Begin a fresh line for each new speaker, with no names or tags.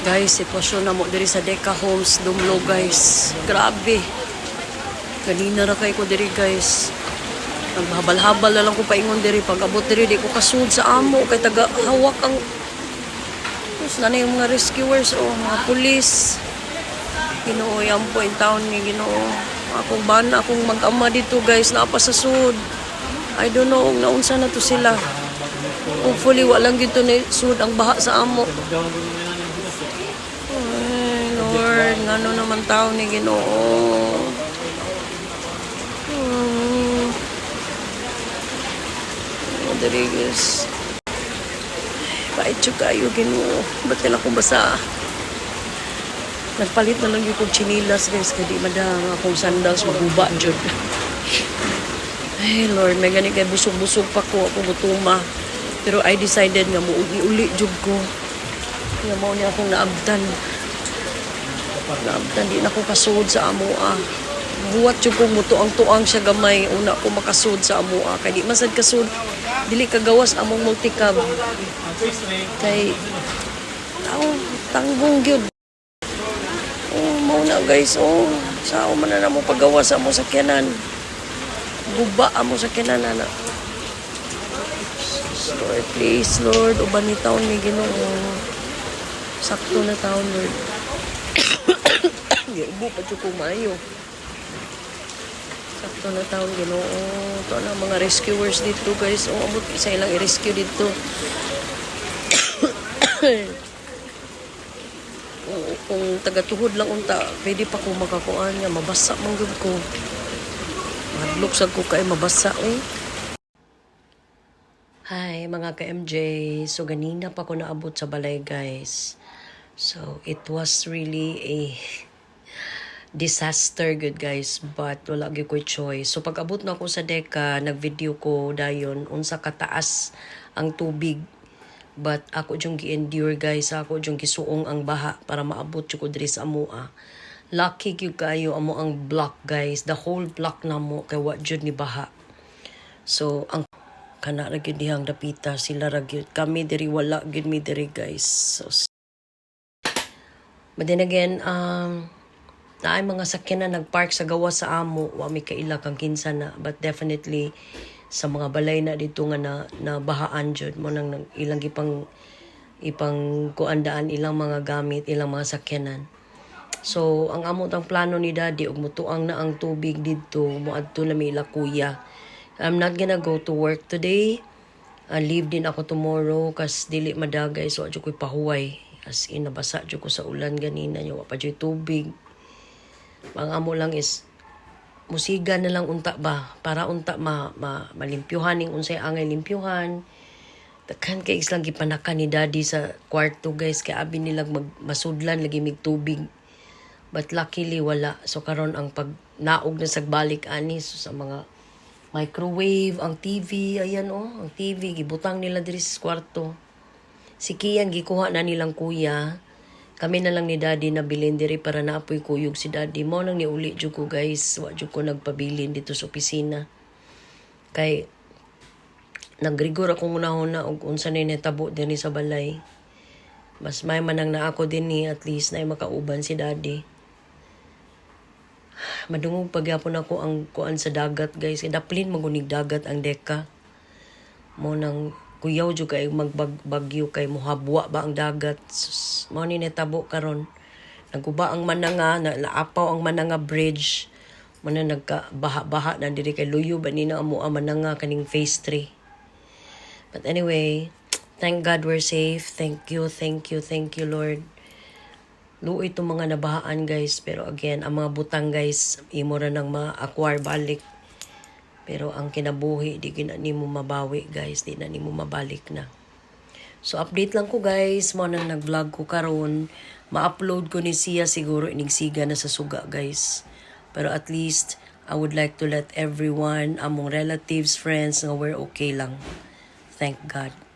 Guys, sitwasyon na mo diri sa Deca Homes, Dumlo guys. Grabe. Kanina ra kay ko diri guys. Naghabal-habal na lang ko paingon diri. Pag abot diri, di ko kasud sa amo. Kay taga hawak ang... Tapos na yung mga rescuers o mga pulis. Ginoo, yan po in town ni Ginoo. Akong bana, akong mag-ama dito guys, napa sa sud. I don't know, naunsa na to sila. Hopefully, walang gito ni sud ang baha sa amo. Lord, ngano naman tao ni Ginoo. Hmm. Rodriguez. Pait siya kayo, Ginoo. Ba't nila kong basa? Nagpalit na lang yung kong chinilas, guys. Kadi madang akong sandals maguba, jud. Ay, Lord, may gani kay busog-busog pa ko. Ako gutuma. Pero I decided nga mo uli jud ko. Kaya mo niya akong naabtan. Naabtan, di na ako kasud sa amoa. Buwat jud kong muto ang tuang siya gamay. Una ko makasud sa amoa. Kaya di masad kasud. Dili kagawas among multicab. Kay, tao, tanggong gyud. Oh, mo na guys, oh. Sao man na mo pagawa sa mo sakyanan. Guba amo sakyanan ana. Lord, please, Lord, uban ni taon ni Ginoo. Sakto na taon, Lord. Di ubo pa ko maayo. Sakto na taon Ginoo. To na mga rescuers dito, guys. Oh, abot isa ilang i-rescue dito. kung, kung taga-tuhod lang unta, pwede pa ko makakuan nga, mabasa man gud ko. Madlok sad ko kay mabasa eh. Hi mga ka-MJ, so ganina pa ko naabot sa balay guys. So it was really a disaster good guys but wala gyud ko choice. So pag abot na ako sa deka, nag-video ko dayon unsa kataas ang tubig But ako yung gi-endure guys, ako yung gisuong ang baha para maabot ko diri sa amoa. Lucky gyud kayo amo ang block guys, the whole block na mo kay wa jud ni baha. So ang kana ra gyud dihang dapita sila ra gyud kami diri wala gyud mi diri guys. So But then again, um, naay mga sakyan na nagpark sa gawa sa amo, wa mi kaila kang kinsa na. But definitely, sa mga balay na dito nga na, na bahaan jud mo nang nang ilang ipang ipang kuandaan ilang mga gamit, ilang mga sakyanan. So, ang amo tang plano ni daddy, ug mutuang na ang tubig dito, muadto na may kuya. I'm not gonna go to work today. Uh, leave din ako tomorrow kas dili madagay so adyo ko'y pahuway. As in, nabasa adyo ko sa ulan ganina, yung pa adyo tubig. Ang amo lang is musiga na lang unta ba? Para unta ma, ma malimpyuhan ning unsay angay limpyuhan. Takhan kay islang gipanakan ni daddy sa kwarto guys. Kay abi nila mag masudlan lagi mig tubig. But luckily wala. So karon ang pag naog na sagbalik ani so, sa mga microwave ang TV ayan oh ang TV gibutang nila diri sa kwarto. Si Kian gikuha na nilang kuya kami na lang ni daddy na bilin diri para naapoy kuyog si daddy. Mo nang niuli jud ko guys. Wa jud ko nagpabilin dito sa opisina. Kay nagrigor akong unahon na og unsa na netabo dinhi sa balay. Mas may manang na ako din ni at least na makauban si daddy. Madungog pagyapon ako ang kuan sa dagat guys. Daplin magunig dagat ang deka. Mo nang kuyaw jud kay magbagyo kay muhabwa ba ang dagat. Mo ni netabo karon. Naguba ang mananga na, naapaw ang mananga bridge. Mo na nagka baha-baha na diri kay luyo ba ni amo ang mananga kaning phase 3 but anyway thank God we're safe. Thank you thank you thank you Lord. Luoy itong mga nabahaan guys. Pero again ang mga butang guys imo ra nang ma-acquire balik pero ang kinabuhi, di gina ni mo mabawi guys, di na ni mo mabalik na. So update lang ko guys, mo nang nag-vlog ko karon, ma-upload ko ni siya siguro inigsiga na sa suga guys. Pero at least I would like to let everyone, among relatives, friends, nga we're okay lang. Thank God.